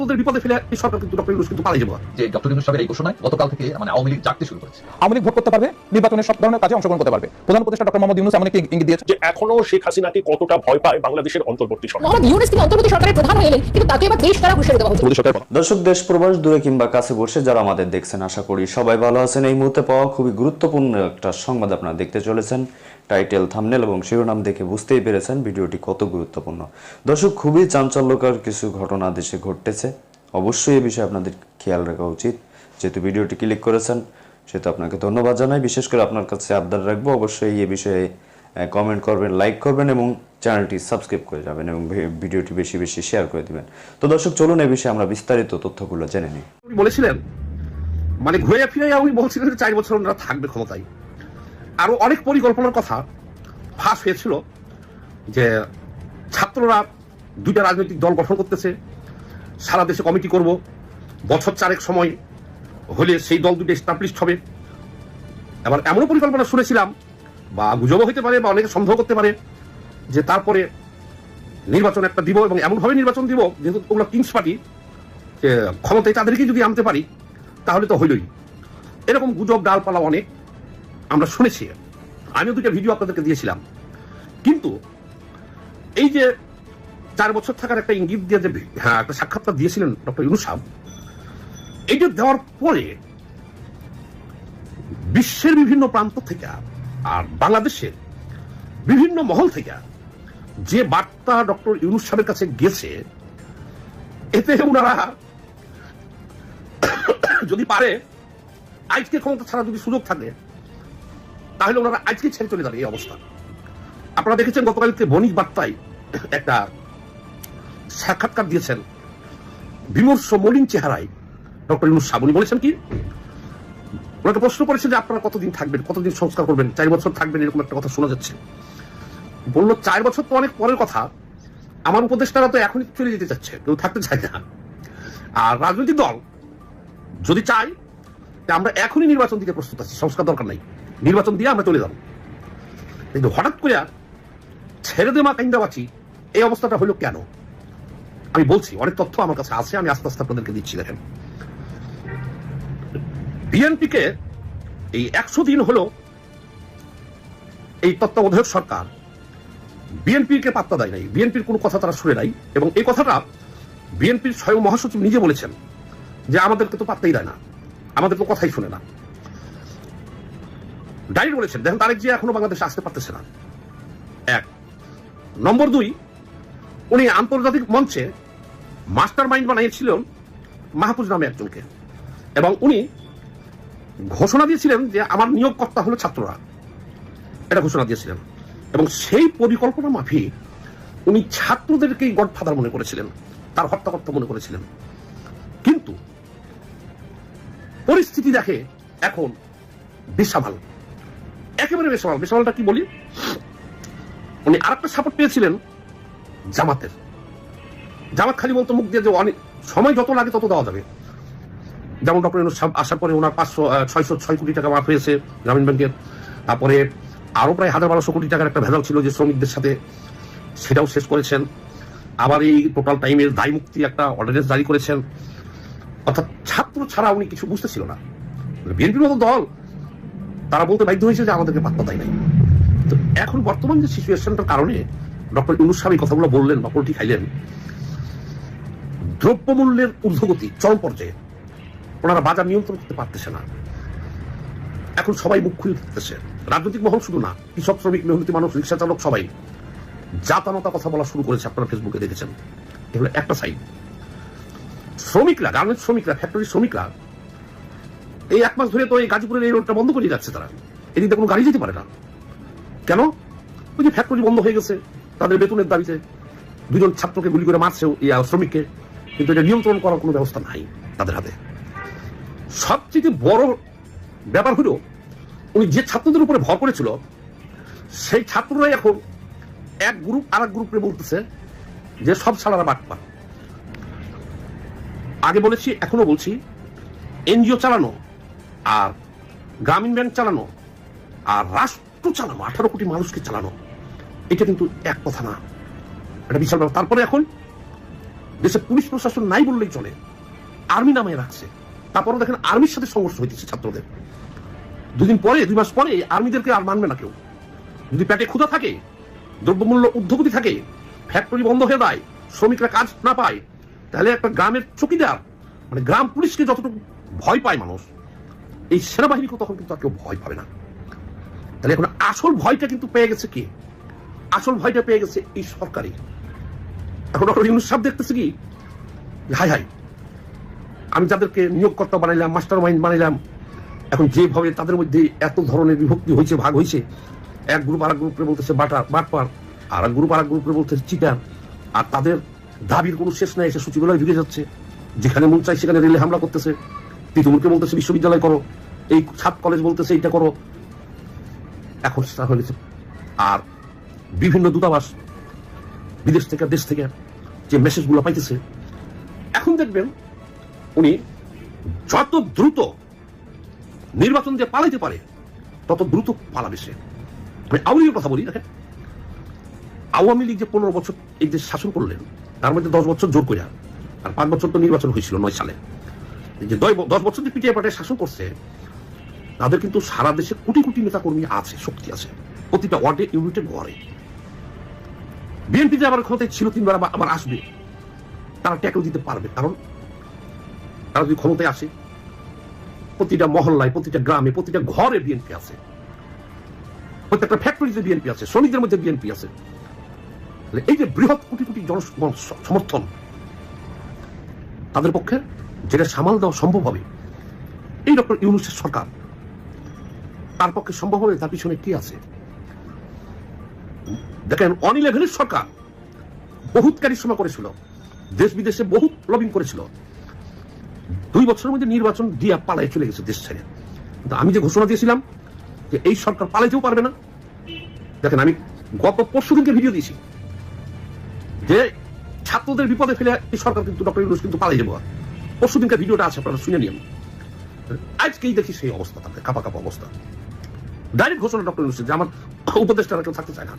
ছাত্রদের বিপদে ফেলে এই সরকার কিন্তু ডক্টর ইউনুস কিন্তু পালিয়ে যাব। যে ডক্টর ইউনুস সাহেবের এই ঘোষণায় গতকাল থেকে মানে আওয়ামী লীগ জাগতে শুরু করেছে। আওয়ামী লীগ ভোট করতে পারবে নির্বাচনের সব ধরনের কাজে অংশগ্রহণ করতে পারবে। প্রধান উপদেষ্টা ডক্টর মোহাম্মদ ইউনুস এমন একটি ইঙ্গিত দিয়েছে যে এখনও শেখ হাসিনাকে কতটা ভয় পায় বাংলাদেশের অন্তর্বর্তী সরকার। মোহাম্মদ ইউনুস তিনি অন্তর্বর্তী সরকারের প্রধান হয়ে এলেন কিন্তু তাকে এবার দেশ তারা হুঁশিয়ারি দেওয়া হচ্ছে। দর্শক দেশ প্রবাস দূরে কিংবা কাছে বসে যারা আমাদের দেখছেন আশা করি সবাই ভালো আছেন। এই মুহূর্তে পাওয়া খুবই গুরুত্বপূর্ণ একটা সংবাদ আপনারা দেখতে চলেছেন। টাইটেল থামনেল এবং শিরোনাম দেখে বুঝতেই পেরেছেন ভিডিওটি কত গুরুত্বপূর্ণ। দর্শক খুবই চাঞ্চল্যকর কিছু ঘটনা দেশে ঘটতেছে। অবশ্যই এই বিষয়ে আপনাদের খেয়াল রাখা উচিত। যেহেতু ভিডিওটি ক্লিক করেছেন, সেহেতু আপনাকে ধন্যবাদ জানাই। বিশেষ করে আপনার কাছে আবদার রাখব, অবশ্যই এই বিষয়ে কমেন্ট করবেন লাইক করবেন এবং চ্যানেলটি সাবস্ক্রাইব করে যাবেন এবং ভিডিওটি বেশি বেশি শেয়ার করে দিবেন। তো দর্শক, চলুন এ বিষয়ে আমরা বিস্তারিত তথ্যগুলো জেনে নিই। বলেছিলেন মানে ঘুরে ফিরে উনি বলছিলেন চার বছর ওনারা থাকবে ক্ষমতায়। আরও অনেক পরিকল্পনার কথা ফাঁস হয়েছিল যে ছাত্ররা দুইটা রাজনৈতিক দল গঠন করতেছে সারা দেশে কমিটি করব। বছর চারেক সময় হলে সেই দল দুটো এস্টাবলিশড হবে। এবার এমনও পরিকল্পনা শুনেছিলাম, বা গুজবও হতে পারে, বা অনেকে সন্দেহ করতে পারে, যে তারপরে নির্বাচন একটা দিব এবং এমনভাবে নির্বাচন দিব, যেহেতু ওগুলো কিংস পার্টি ক্ষমতায় তাদেরকে যদি আনতে পারি, তাহলে তো হইলই। এরকম গুজব, ডালপালা অনেক আমরা শুনেছি। আমিও দুটো ভিডিও আপনাদেরকে দিয়েছিলাম। কিন্তু এই যে চার বছর থাকার একটা ইঙ্গিত দিয়ে যে হ্যাঁ একটা সাক্ষাৎকার দিয়েছিলেন ডক্টর ইউনুস সাহেব, এইটা দেওয়ার পরে বিশ্বের বিভিন্ন প্রান্ত থেকে আর বাংলাদেশের বিভিন্ন মহল থেকে যে বার্তা ডক্টর ইউনুস সাহেবের কাছে গেছে, এতে ওনারা যদি পারে, আজকে ক্ষমতা ছাড়া যদি সুযোগ থাকে, তাহলে ওনারা আজকে ছেড়ে চলে যাবে এই অবস্থা। আপনারা দেখেছেন গতকালকে বণিক বার্তায় একটা সাক্ষাৎকার দিয়েছেন। বিমর্ষ, মলিন চেহারায়। ডক্টর ইউনুস সাহেব উনি বলেছেন কি? ওনাকে প্রশ্ন করেছে যে আপনারা কতদিন থাকবেন, কতদিন সংস্কার করবেন? চার বছর থাকবেন এরকম একটা কথা শোনা যাচ্ছে। বলল, চার বছর তো অনেক পরের কথা। আমার উপদেষ্টারা তো এখনই চলে যেতে চাচ্ছে, কেউ থাকতে চায় না। আর রাজনৈতিক দল যদি চাই আমরা এখনই নির্বাচন দিতে প্রস্তুত আছি, সংস্কার দরকার নাই। নির্বাচন দিয়ে আমরা চলে যাব। কিন্তু হঠাৎ করে ছেড়ে দেমা কাইন্দা বাঁচি এই অবস্থাটা হলো কেন? আমি বলছি, অনেক তথ্য আমার কাছে আছে, আমি আস্তে আস্তে আপনাদেরকে দিচ্ছি, দেখেন। বিএনপিকে এই একশো দিন হলো এই তত্ত্বাবধায়ক সরকার। বিএনপিকে পাত্তা দেয় নাই, বিএনপির কোনো কথা তারা শুনে নাই, এবং এই কথাটা বিএনপির স্বয়ং মহাসচিব নিজে বলেছেন যে আমাদেরকে তো পাত্তাই দেয় না, আমাদের তো কথাই শুনে না। ডাইরেক্ট বলেছেন, দেখেন তারেক জিয়া এখনও বাংলাদেশে আসতে পারতেছে না। এক। নম্বর দুই উনি আন্তর্জাতিক মঞ্চে মাস্টার মাইন্ড বানিয়েছিলেন মাহফুজ নামে একজনকে। এবং উনি ঘোষণা দিয়েছিলেন যে আমার নিয়োগকর্তা হলো ছাত্ররা। এটা ঘোষণা দিয়েছিলেন। এবং সেই পরিকল্পনা মাফিক উনি ছাত্রদেরকেই গডফাদার মনে করেছিলেন, তার হত্যাকর্তা মনে করেছিলেন। কিন্তু পরিস্থিতি দেখে এখন বেসামাল। একেবারে বেসামাল। বেসামালটা কি বলি? উনি আর একটা সাপোর্ট পেয়েছিলেন জামাতের। জামাত খালি বলতো মুখ দিয়ে যে অনেক সময় যত লাগে তত দেওয়া যাবে। যেমন ডক্টর আসার পরে ওনার পাঁচশো ছয়শো ছয় কোটি টাকা মাফ হয়েছে গ্রামীণ ব্যাংকের। তারপরে আরও প্রায় হাজার বারোশো কোটি টাকার একটা ভেজাল ছিল যে শ্রমিকদের সাথে। সেটাও শেষ করেছেন। আবার এই টোটাল টাইমের দায় মুক্তি একটা অর্ডিনেন্স জারি করেছেন। অর্থাৎ ছাত্র ছাড়া উনি কিছু বুঝতেছিল না। বিএনপির মতো দল, তারা বলতে বাধ্য হয়েছে যে আমাদেরকে পাত্তা দেয় নাই। তো এখন বর্তমান যে সিচুয়েশনটার কারণে ডক্টর ইউনুস সাহেব এই কথাগুলো বললেন বা পোলট্রি খাইলেন। দ্রব্যমূল্যের ঊর্ধ্বগতি, চরম পর্যায়ে। ওনারা বাজার নিয়ন্ত্রণ করতে পারতেছে না। এখন সবাই মুখ খুলে থাকতেছে রাজনৈতিক মহল শুধু না, কৃষক, শ্রমিক, মেহনতি মানুষ রিক্সা চালক সবাই জাতানতা কথা বলা শুরু করেছে আপনারা ফেসবুকে দেখেছেন। এগুলো একটা সাইড শ্রমিকরা গার্মেন্টস শ্রমিকরা ফ্যাক্টরি শ্রমিকরা, এই এক মাস ধরে তো এই গাজীপুরের এই রোডটা বন্ধ করে যাচ্ছে তারা। এদিকে কোনো গাড়ি যেতে পারে না। কেন? ওই যে ফ্যাক্টরি বন্ধ হয়ে গেছে। তাদের বেতনের দাবিতে দুজন ছাত্রকে গুলি করে মারছে ইয়া শ্রমিককে, কিন্তু এটা নিয়ন্ত্রণ করার কোনো ব্যবস্থা নাই তাদের হাতে। সবচেয়ে বড় ব্যাপার হলো, উনি যে ছাত্রদের উপরে ভর করেছিল, সেই ছাত্ররাই এখন এক গ্রুপ আর এক গ্রুপে বলতেছে যে সব ছাড়ারা বাটপা আগে বলেছি, এখনও বলছি, এনজিও চালানো আর গ্রামীণ ব্যাংক চালানো আর রাষ্ট্র চালানো, আঠারো কোটি মানুষকে চালানো এটা কিন্তু এক কথা না। এটা বিশাল ব্যাপার। তারপরে এখন দেশে পুলিশ প্রশাসন নাই বললেই চলে। আর্মি নামে রাখছে। তারপরে দেখেন আর্মির সাথে সংঘর্ষ হইতেছে ছাত্রদের। দুদিন পরে, দুই মাস পরে আর্মিদেরকে আর মানবে না কেউ। যদি পেটে ক্ষুধা থাকে, দ্রব্যমূল্য ঊর্ধ্বগতি থাকে, ফ্যাক্টরি বন্ধ হয়ে যায়, শ্রমিকরা কাজ না পায়, তাহলে একটা গ্রামের চকিদার মানে গ্রাম পুলিশকে যতটুকু ভয় পায় মানুষ, এই সেনাবাহিনীকে তখন কিন্তু আর কেউ ভয় পাবে না। তাহলে এখন আসল ভয়টা কিন্তু পেয়ে গেছে কে? আসল ভয়টা পেয়ে গেছে এই সরকারি। এখন ডক্টর ইউনুস সাহেব দেখতেছে কি? Hi hi. আমি যাদেরকে নিয়োগকর্তা বানাইলাম মাস্টার মাইন্ড বানাইলাম, এখন যেভাবে তাদের মধ্যে এত ধরনের বিভক্তি হয়েছে ভাগ হয়েছে এক গ্রুপ আর এক গ্রুপে বলতেছে বাটার, বাটপার আর এক গ্রুপ আর এক গ্রুপে বলতেছে চিটার আর তাদের দাবির কোনো শেষ নাই, এসে সচিবালয় ঢুকে যাচ্ছে। যেখানে মন চাই সেখানে রেলে হামলা করতেছে। তৃণমূলকে বলতেছে বিশ্ববিদ্যালয় করো, এই ছাদ কলেজ বলতেছে এইটা করো। এখন হয়েছে আর বিভিন্ন দূতাবাস বিদেশ থেকে, দেশ থেকে যে মেসেজগুলো পাইতেছে, এখন দেখবেন উনি যত দ্রুত নির্বাচন যে পালাইতে পারে, তত দ্রুত পালাবে সে আমি আওয়ামী লীগের কথা বলি, দেখেন। আওয়ামী লীগ যে পনেরো বছর এই যে শাসন করলেন, তার মধ্যে দশ বছর জোর করিয়া আর পাঁচ বছর তো নির্বাচন হয়েছিল নয় সালে। যে দশ দশ বছর যে পিটিআই পার্টি শাসন করছে, তাদের কিন্তু সারা দেশে কোটি কোটি নেতা কর্মী আছে, শক্তি আছে। প্রতিটা ওয়ার্ডে, ইউনিটে ঘরে। বিএনপি যে আবার ক্ষমতায় ছিল তিনবার আবার আসবে, তারা ট্যাকল দিতে পারবে। কারণ তারা যদি ক্ষমতায় আসে, প্রতিটা মহল্লায়, প্রতিটা গ্রামে, প্রতিটা ঘরে বিএনপি আছে। প্রত্যেকটা ফ্যাক্টরিতে বিএনপি আছে, শ্রমিকদের মধ্যে বিএনপি আছে। এই যে বৃহৎ কোটি কোটি জন সমর্থন, তাদের পক্ষে যেটা সামাল দেওয়া সম্ভব হবে, এই ডক্টর ইউনুসের সরকার, তার পক্ষে সম্ভব হবে, তার পিছনে কি আছে? দেখেন অন ইলেভেনের সরকার। বহুত কারিশ্রমা করেছিল। দেশ বিদেশে বহুত লবিং করেছিল। দুই বছরের মধ্যে নির্বাচন দিয়া পালাই চলে গেছে দেশ ছেড়ে। কিন্তু আমি যে ঘোষণা দিয়েছিলাম যে এই সরকার পালাইতেও পারবে না, দেখেন, আমি গত পরশু দিনকে ভিডিও দিয়েছি যে ছাত্রদের বিপদে ফেলে এই সরকার কিন্তু ডক্টর ইউনুস কিন্তু পালাই যাব। পরশু দিনকে ভিডিওটা আছে, আপনারা শুনে নিন আজকেই দেখি সেই অবস্থা তাদের, কাপা কাপা অবস্থা। ডাইরেক্ট ঘোষণা ডক্টর ইউনুস যে আমার উপদেষ্টারা কেউ থাকতে চায় না।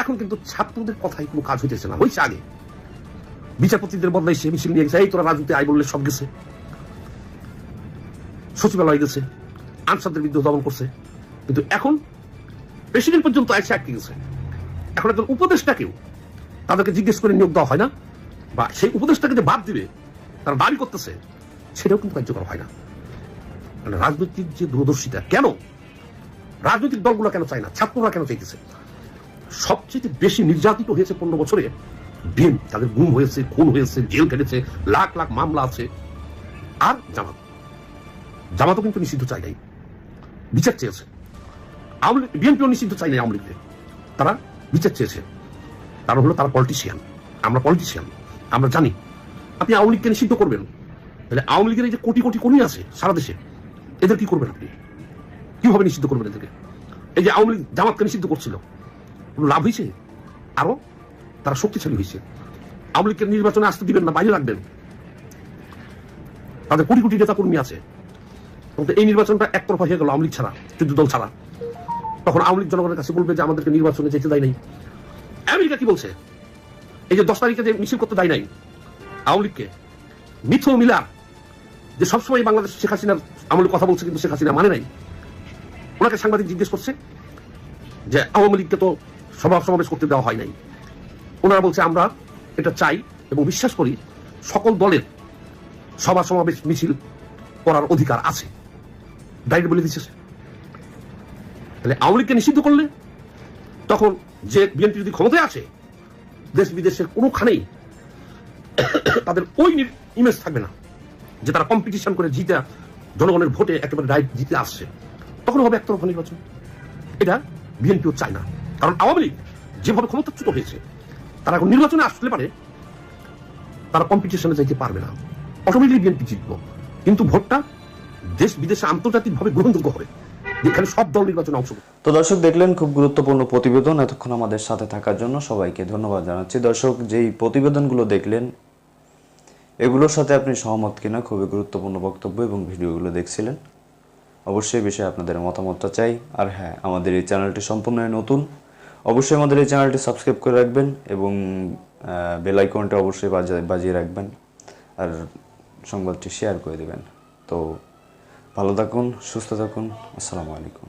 এখন কিন্তু ছাত্রদের কথাই কোনো কাজ হইতেছে না। হয়েছে আগে। বিচারপতিদের বদলাইছে মিছিল নিয়ে গেছে। এই তোরা রাজনীতি আই বললে সব গেছে। সচিবালয় গেছে। আনসারদের বিরুদ্ধে দমন করছে। কিন্তু এখন প্রেসিডেন্ট পর্যন্ত আছে আটকে গেছে। এখন একজন উপদেষ্টাকেও তাদেরকে জিজ্ঞেস করে নিয়োগ দেওয়া হয় না? বা সেই উপদেষ্টাকে যে বাদ দিবে, তারা দাবি করতেছে, সেটাও কিন্তু কার্যকর হয় না। মানে রাজনৈতিক যে দূরদর্শিতা, কেন? রাজনৈতিক দলগুলো কেন চায় না? ছাত্ররা কেন চাইতেছে? সবচেয়ে বেশি নির্যাতিত হয়েছে পনেরো বছরে। বিএনপি তাদের গুম হয়েছে, খুন হয়েছে, জেল কেটেছে লাখ লাখ মামলা আছে। আর জামাত, জামাতও কিন্তু নিষিদ্ধ চাই নাই। বিচার চেয়েছে। বিএনপিও নিষিদ্ধ চাই নাই আওয়ামী তারা বিচার চেয়েছে। কারণ হলো তারা পলিটিশিয়ান আমরা পলিটিশিয়ান আমরা জানি। আপনি আওয়ামী লীগকে নিষিদ্ধ করবেন। তাহলে আওয়ামী লীগের এই যে কোটি কোটি কর্মী আছে সারা দেশে, এদের কি করবেন আপনি? কীভাবে নিষিদ্ধ করবেন এদেরকে? এই যে আওয়ামী লীগ জামাতকে নিষিদ্ধ করছিল। কোনো লাভ হয়েছে আরও? তারা শক্তিশালী হয়েছে আওয়ামী লীগকে নির্বাচনে আসতে দিবেন না, বাইরে রাখবেন। তাদের কোটি কোটি নেতা কর্মী আছে এই নির্বাচনটা একতরফা হয়ে গেল আওয়ামী লীগ ছাড়া যুদ্ধ দল ছাড়া। তখন আওয়ামী লীগ জনগণের কাছে বলবে যে আমাদেরকে নির্বাচনে যেতে দেয় নাই। আমেরিকা কি বলছে? এই যে দশ তারিখে যে মিছিল করতে দেয় নাই আওয়ামী লীগকে মিথু মিলা যে সবসময় বাংলাদেশ শেখ হাসিনার আওয়ামী কথা বলছে কিন্তু শেখ হাসিনা মানে নাই, ওনাকে সাংবাদিক জিজ্ঞেস করছে যে আওয়ামী লীগকে তো সভা সমাবেশ করতে দেওয়া হয় নাই। ওনারা বলছে, আমরা এটা চাই এবং বিশ্বাস করি সকল দলের সভা সমাবেশ মিছিল করার অধিকার আছে। ডাইরেক্ট বলে দিচ্ছে তাহলে আওয়ামী লীগকে নিষিদ্ধ করলে তখন যে বিএনপি যদি ক্ষমতায় আছে দেশ বিদেশের কোনোখানেই তাদের ওই ইমেজ থাকবে না যে তারা কম্পিটিশন করে জিতে জনগণের ভোটে একেবারে রাইট জিতে আসছে। তখন হবে একতরফা নির্বাচন। এটা বিএনপিও চায় না। কারণ আওয়ামী লীগ যেভাবে ক্ষমতাচ্যুত হয়েছে, তারা এখন নির্বাচনে আসলে পারে, তারা কম্পিটিশনে যাইতে পারবে না। অটোমেটিকলি বিএনপি জিতবো, কিন্তু ভোটটা দেশ বিদেশে আন্তর্জাতিকভাবে গ্রহণযোগ্য হবে, যেখানে সব দল নির্বাচনে অংশগ্রহণ তো দর্শক, দেখলেন খুব গুরুত্বপূর্ণ প্রতিবেদন এতক্ষণ আমাদের সাথে থাকার জন্য সবাইকে ধন্যবাদ জানাচ্ছি। দর্শক, যেই প্রতিবেদনগুলো দেখলেন, এগুলোর সাথে আপনি সহমত কিনা খুবই গুরুত্বপূর্ণ বক্তব্য এবং ভিডিওগুলো দেখছিলেন। অবশ্যই বিষয়ে আপনাদের মতামতটা চাই। আর হ্যাঁ আমাদের এই চ্যানেলটি সম্পূর্ণ নতুন। অবশ্যই আমাদের এই চ্যানেলটি সাবস্ক্রাইব করে রাখবেন এবং বেল আইকনটা অবশ্যই বাজা- বাজিয়ে রাখবেন আর সংবাদটি শেয়ার করে দেবেন। তো ভালো থাকুন, সুস্থ থাকুন, আসসালামু আলাইকুম।